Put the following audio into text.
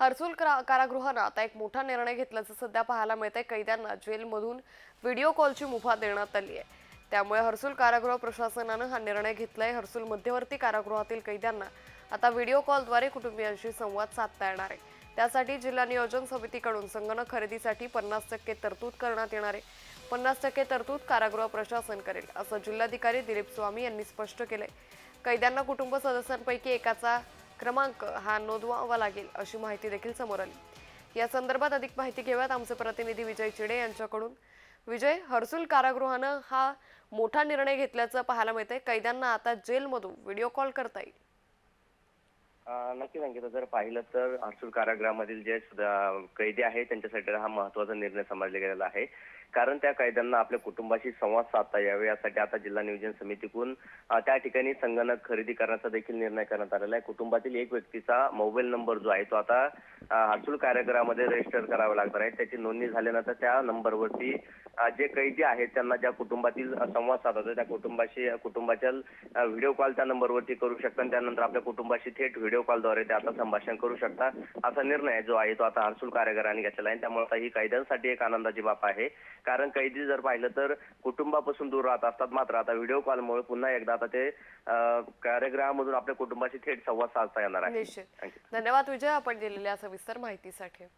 हर्सुल कारागृहानं आता एक मोठा निर्णय घेतल्याचं सध्या पाहायला मिळतंय. कैद्यांना जेलमधून व्हिडिओ कॉलची मुभा देण्यात आली आहे. त्यामुळे हर्सुल कारागृह प्रशासनानं हा निर्णय घेतलाय. हर्सुल मध्यवर्ती कारागृहातील कैद्यांना आता व्हिडिओ कॉलद्वारे कुटुंबियांशी संवाद साधता येणार आहे. त्यासाठी जिल्हा नियोजन समितीकडून संगणक खरेदीसाठी पन्नास टक्के तरतूद करण्यात येणार आहे. पन्नास टक्के तरतूद कारागृह प्रशासन करेल असं जिल्हाधिकारी दिलीप स्वामी यांनी स्पष्ट केलंय. कैद्यांना कुटुंब सदस्यांपैकी एकाचा क्रमांक हा नोंदवावा लागेल अशी माहिती देखील समोर आली. या संदर्भात अधिक माहिती घेऊयात आमचे प्रतिनिधी विजय चिडे यांच्याकडून. विजय हर्सुल कारागृहानं हा मोठा निर्णय घेतल्याचं पाहायला मिळतंय. कैद्यांना आता जेलमधून व्हिडिओ कॉल करता येईल. नक्की सांगितलं जर पाहिलं तर हर्सुल कारागृहामधील जे कैदी आहेत त्यांच्यासाठी हा महत्त्वाचा निर्णय समजला गेलेला आहे. कारण त्या कैद्यांना आपल्या कुटुंबाशी संवाद साधता यावे यासाठी आता जिल्हा नियोजन समितीकडून त्या ठिकाणी संगणक खरेदी करण्याचा देखील निर्णय करण्यात आलेला आहे. कुटुंबातील एक व्यक्तीचा मोबाईल नंबर जो आहे तो आता अं, हर्सुल कारागृहामध्ये रजिस्टर करावा लागणार आहे. त्याची नोंदणी झाल्यानंतर त्या नंबरवरती जे कैदी आहेत त्यांना ज्या कुटुंबातील संवाद साधतात त्या कुटुंबाशी कुटुंबाच्या व्हिडिओ कॉल त्या नंबरवरती करू शकतात आणि त्यानंतर आपल्या कुटुंबाशी थेट व्हिडिओ कॉलद्वारे ते आता संभाषण करू शकता. असा निर्णय जो आहे तो आता हर्सुल कारागृहाने घेतलेला आहे. त्यामुळे आता ही कैद्यांसाठी एक आनंदाची बाब आहे. कारण कैदी जर पाहिलं तर कुटुंबापासून दूर राहत असतात. मात्र आता व्हिडिओ कॉलमुळे पुन्हा एकदा आता ते कारागृहामधून आपल्या कुटुंबाशी थेट संवाद साधता येणार आहे. धन्यवाद विजय. आपण दिलेल्या सविस्तर माहितीसाठी.